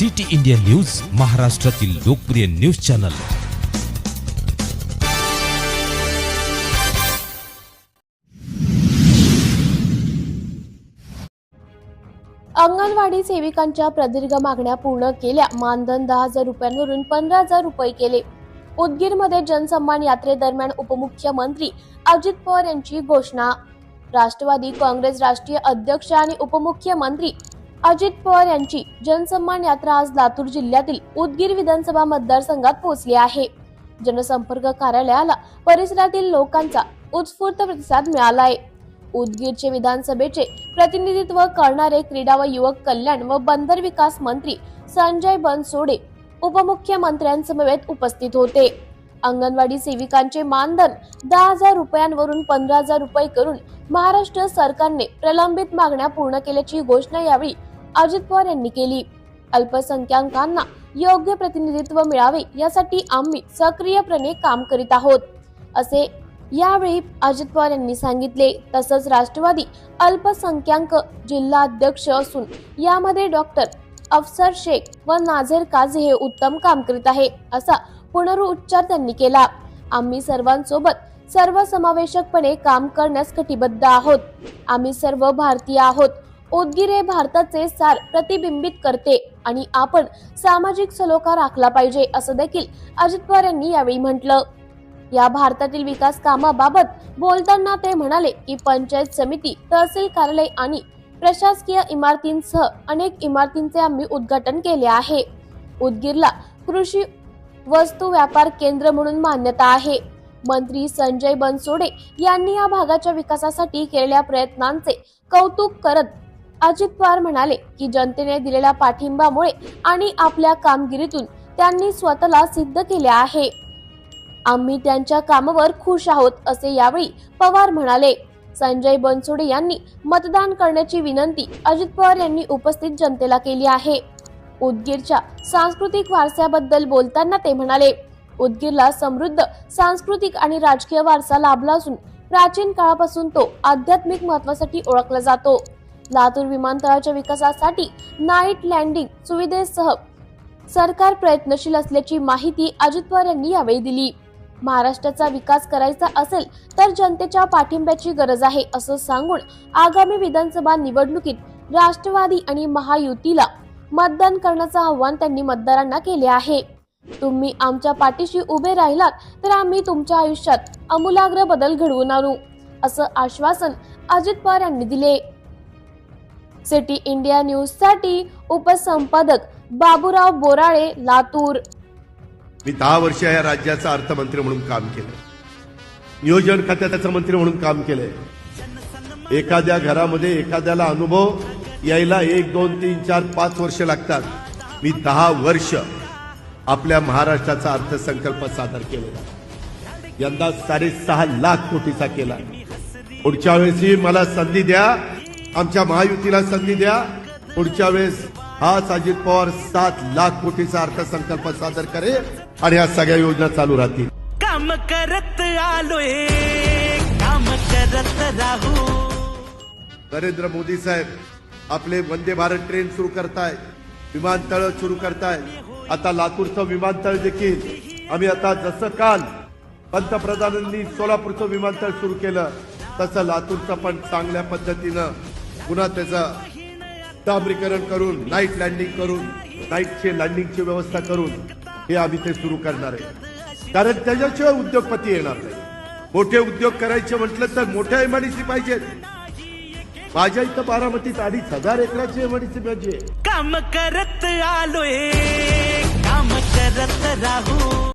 City India news महाराष्ट्रातील लोकप्रिय news channel. Anganwadi सेविकांच्या प्रदीर्घ मागण्या पूर्ण केल्या. मानधन दहा हजार रुपयांवरून पंधरा हजार रुपये केले. उदगीरमध्ये जनसन्मान यात्रेदरम्यान उपमुख्यमंत्री अजित पवार यांची घोषणा. राष्ट्रवादी काँग्रेस राष्ट्रीय अध्यक्ष आणि उपमुख्यमंत्री अजित पवार यांची जनसन्मान यात्रा आज लातूर जिल्ह्यातील उदगीर विधानसभा मतदारसंघात पोहोचली आहे. जनसंपर्क कार्यालयाला परिसरातील लोकांचा उत्स्फूर्त प्रतिसाद मिळाला आहे उदगीरचे विधानसभेचे प्रतिनिधित्व करणारे क्रीडा व युवक कल्याण व बंदर विकास मंत्री संजय बनसोडे उपमुख्यमंत्र्यांसमवेत उपस्थित होते. अंगणवाडी सेविकांचे मानधन दहा हजार रुपयांवरून पंधरा हजार रुपये करून महाराष्ट्र सरकारने प्रलंबित मागण्या पूर्ण केल्याची घोषणा यावेळी अजित पवार यांनी केली. अल्पसंख्याकांना योग्य प्रतिनिधित्व मिळावे यासाठी आम्ही सक्रियपणे काम करीत आहोत असे यावेळी अजित पवार यांनी सांगितले. तसंच राष्ट्रवादी अल्पसंख्याक जिल्हा अध्यक्ष असून यामध्ये डॉक्टर अफसर शेख व नाझेर काझी हे उत्तम काम करीत आहे असा पुनरुच्चार त्यांनी केला. आम्ही सर्वांसोबत सर्वसमावेशकपणे काम करण्यास कटिबद्ध आहोत. आम्ही सर्व भारतीय आहोत. उदगीर हे भारताचे सार प्रतिबिंबित करते आणि आपण सामाजिक सलोखा राखला पाहिजे असं देखील अजित पवार यांनी यावेळी म्हटलं. या भारतातील विकास कामाबाबत बोलताना ते म्हणाले की पंचायत समिती तहसील कार्यालय आणि प्रशासकीय इमारतींसह अनेक इमारतींचे आम्ही उद्घाटन केले आहे. उदगीरला कृषी वस्तू व्यापार केंद्र म्हणून मान्यता आहे. मंत्री संजय बनसोडे यांनी या भागाच्या विकासासाठी केलेल्या प्रयत्नांचे कौतुक करत अजित पवार म्हणाले की जनतेने दिलेल्या पाठिंबामुळे आणि आपल्या कामगिरीतून त्यांनी स्वतःला सिद्ध केले आहे. आम्ही त्यांच्या कामावर खुश आहोत असे यावेळी पवार म्हणाले. संजय बनसोडे यांनी मतदान करण्याची विनंती अजित पवार यांनी उपस्थित जनतेला केली आहे. उदगीरच्या सांस्कृतिक वारसाबद्दल बोलताना ते म्हणाले उदगीरला समृद्ध सांस्कृतिक आणि राजकीय वारसा लाभला असून प्राचीन काळापासून तो आध्यात्मिक महत्वासाठी ओळखला जातो. लातूर विमानतळाच्या विकासासाठी नाईट लँडिंग सुविधेसह सरकार प्रयत्नशील असल्याची माहिती अजित पवार यांनी यावेळी दिली. महाराष्ट्राचा विकास करायचा असेल तर जनतेच्या पाठिंब्याची गरज आहे असं सांगून आगामी विधानसभा निवडणुकीत राष्ट्रवादी आणि महायुतीला मतदान करण्याचं आव्हान त्यांनी मतदारांना केले आहे. तुम्ही आमच्या पाठीशी उभे राहिलात तर आम्ही तुमच्या आयुष्यात अमूलाग्र बदल घडवून आणू असं आश्वासन अजित पवार यांनी दिले. सिटी इंडिया न्यूजसाठी उपसंपादक बाबूराव बोराळे लातूर. मी दहा वर्ष या राज्याचा अर्थमंत्री म्हणून काम केलं नियोजन खात्याचं मंत्री म्हणून काम केलंय. एखाद्या घरामध्ये एखाद्याला अनुभव यायला एक दोन तीन चार पाच वर्ष लागतात. मी दहा वर्ष आपल्या महाराष्ट्राचा अर्थसंकल्प सादर केलेला यंदा साडेसहा लाख कोटीचा केला पुढच्या वेळेसही मला संधी द्या. आमच्या महायुतीला संधी द्या. पुढच्या वेळेस हाच अजित पवार सात लाख कोटीचा अर्थसंकल्प सादर करेल आणि या सगळ्या योजना चालू राहतील. काम करत आलोय. काम करत राहू. नरेंद्र मोदी साहेब आपले वंदे भारत ट्रेन सुरू करताय. विमानतळ सुरू करताय. आता लातूरचं विमानतळ देखील. आम्ही आता जसं काल पंतप्रधानांनी सोलापूरचं विमानतळ सुरू केलं तसं लातूरचं पण चांगल्या पद्धतीनं पुन्हा त्याचं डांबरीकरण करून नाईट लँडिंग करून नाईटचे लँडिंगची व्यवस्था करून हे आम्ही ते सुरू करणार आहे. कारण त्याच्याशिवाय उद्योगपती येणार नाही. मोठे उद्योग करायचे म्हटलं तर मोठ्या इमारती पाहिजेत माझ्या इथं बारामतीत अडीच हजार एकराची इमारती पाहिजे. काम करत आलोय काम करत राहू.